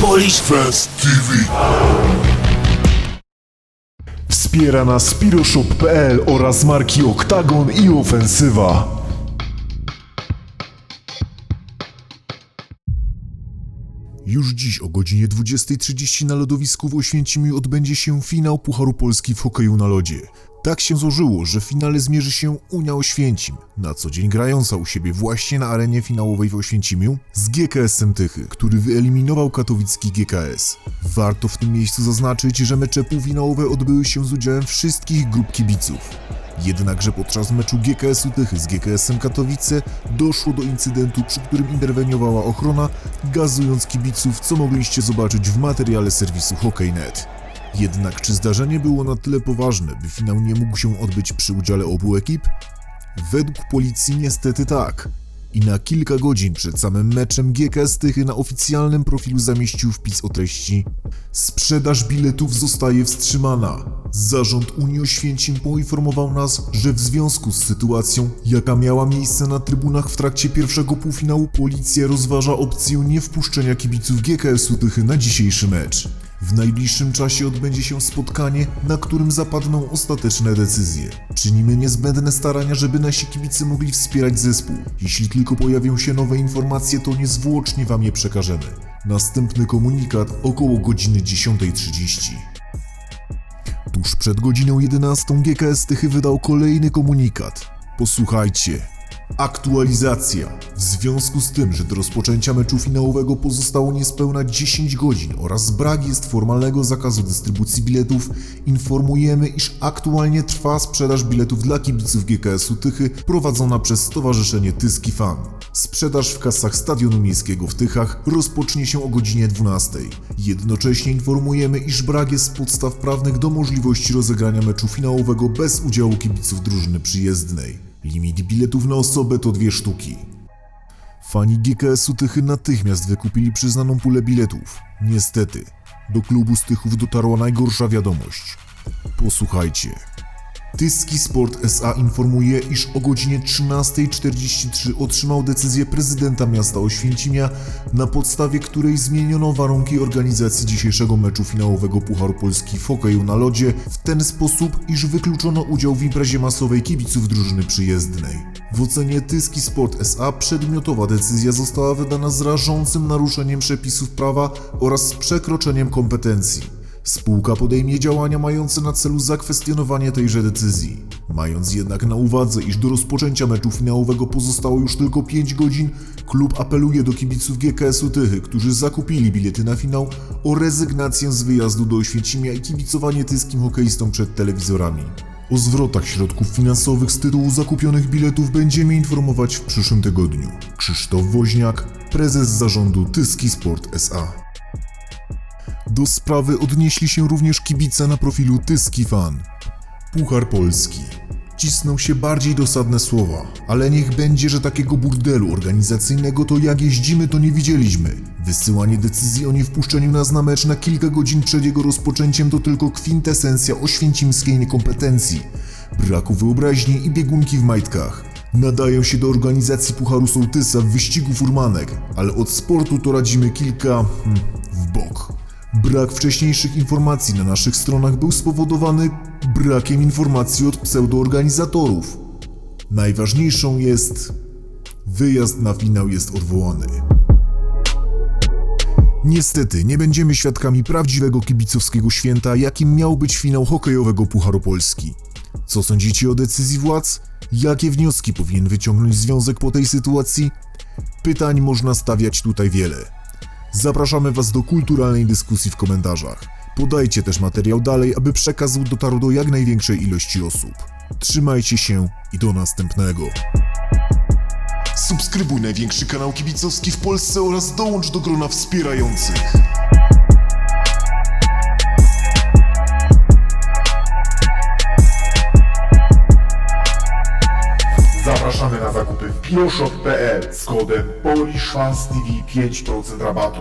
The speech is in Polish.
Polish TV. Wspiera nas Piroshop.pl oraz marki Oktagon i Ofensywa. Już dziś o godzinie 20.30 na lodowisku w Oświęcimiu odbędzie się finał Pucharu Polski w hokeju na lodzie. Tak się złożyło, że w finale zmierzy się Unia Oświęcim, na co dzień grająca u siebie właśnie na arenie finałowej w Oświęcimiu, z GKS-em Tychy, który wyeliminował katowicki GKS. Warto w tym miejscu zaznaczyć, że mecze półfinałowe odbyły się z udziałem wszystkich grup kibiców. Jednakże podczas meczu GKS-u Tychy z GKS-em Katowice doszło do incydentu, przy którym interweniowała ochrona, gazując kibiców, co mogliście zobaczyć w materiale serwisu Hockey.net. Jednak czy zdarzenie było na tyle poważne, by finał nie mógł się odbyć przy udziale obu ekip? Według policji niestety tak. I na kilka godzin przed samym meczem GKS Tychy na oficjalnym profilu zamieścił wpis o treści Sprzedaż biletów zostaje wstrzymana. Zarząd Unii Oświęcim poinformował nas, że w związku z sytuacją, jaka miała miejsce na trybunach w trakcie pierwszego półfinału, policja rozważa opcję niewpuszczenia kibiców GKS-u Tychy na dzisiejszy mecz. W najbliższym czasie odbędzie się spotkanie, na którym zapadną ostateczne decyzje. Czynimy niezbędne starania, żeby nasi kibice mogli wspierać zespół. Jeśli tylko pojawią się nowe informacje, to niezwłocznie Wam je przekażemy. Następny komunikat około godziny 10.30. Tuż przed godziną 11 GKS Tychy wydał kolejny komunikat. Posłuchajcie. Aktualizacja. W związku z tym, że do rozpoczęcia meczu finałowego pozostało niespełna 10 godzin oraz brak jest formalnego zakazu dystrybucji biletów, informujemy, iż aktualnie trwa sprzedaż biletów dla kibiców GKS-u Tychy prowadzona przez Stowarzyszenie Tyski Fan. Sprzedaż w kasach Stadionu Miejskiego w Tychach rozpocznie się o godzinie 12. Jednocześnie informujemy, iż brak jest podstaw prawnych do możliwości rozegrania meczu finałowego bez udziału kibiców drużyny przyjezdnej. Limit biletów na osobę to dwie sztuki. Fani GKS-u Tychy natychmiast wykupili przyznaną pulę biletów. Niestety, do klubu z dotarła najgorsza wiadomość. Posłuchajcie. Tyski Sport SA informuje, iż o godzinie 13.43 otrzymał decyzję prezydenta miasta Oświęcimia, na podstawie której zmieniono warunki organizacji dzisiejszego meczu finałowego Pucharu Polski w hokeju na lodzie w ten sposób, iż wykluczono udział w imprezie masowej kibiców drużyny przyjezdnej. W ocenie Tyski Sport SA przedmiotowa decyzja została wydana z rażącym naruszeniem przepisów prawa oraz z przekroczeniem kompetencji. Spółka podejmie działania mające na celu zakwestionowanie tejże decyzji. Mając jednak na uwadze, iż do rozpoczęcia meczu finałowego pozostało już tylko 5 godzin, klub apeluje do kibiców GKS-u Tychy, którzy zakupili bilety na finał, o rezygnację z wyjazdu do Oświęcimia i kibicowanie tyskim hokeistom przed telewizorami. O zwrotach środków finansowych z tytułu zakupionych biletów będziemy informować w przyszłym tygodniu. Krzysztof Woźniak, prezes zarządu Tyski Sport SA. Do sprawy odnieśli się również kibice na profilu Tyski Fan. Puchar Polski. Cisną się bardziej dosadne słowa, ale niech będzie, że takiego burdelu organizacyjnego to jak jeździmy to nie widzieliśmy. Wysyłanie decyzji o niewpuszczeniu nas na mecz na kilka godzin przed jego rozpoczęciem to tylko kwintesencja oświęcimskiej niekompetencji, braku wyobraźni i biegunki w majtkach. Nadają się do organizacji Pucharu Sołtysa w wyścigu furmanek, ale od sportu to radzimy kilka hmm, w bok. Brak wcześniejszych informacji na naszych stronach był spowodowany brakiem informacji od pseudoorganizatorów. Najważniejszą jest wyjazd na finał jest odwołany. Niestety nie będziemy świadkami prawdziwego kibicowskiego święta, jakim miał być finał hokejowego Pucharu Polski. Co sądzicie o decyzji władz? Jakie wnioski powinien wyciągnąć związek po tej sytuacji? Pytań można stawiać tutaj wiele. Zapraszamy Was do kulturalnej dyskusji w komentarzach. Podajcie też materiał dalej, aby przekaz dotarł do jak największej ilości osób. Trzymajcie się i do następnego. Subskrybuj największy kanał kibicowski w Polsce oraz dołącz do grona wspierających. Piroshop.pl z kodem PolishFansTV 5% rabatu.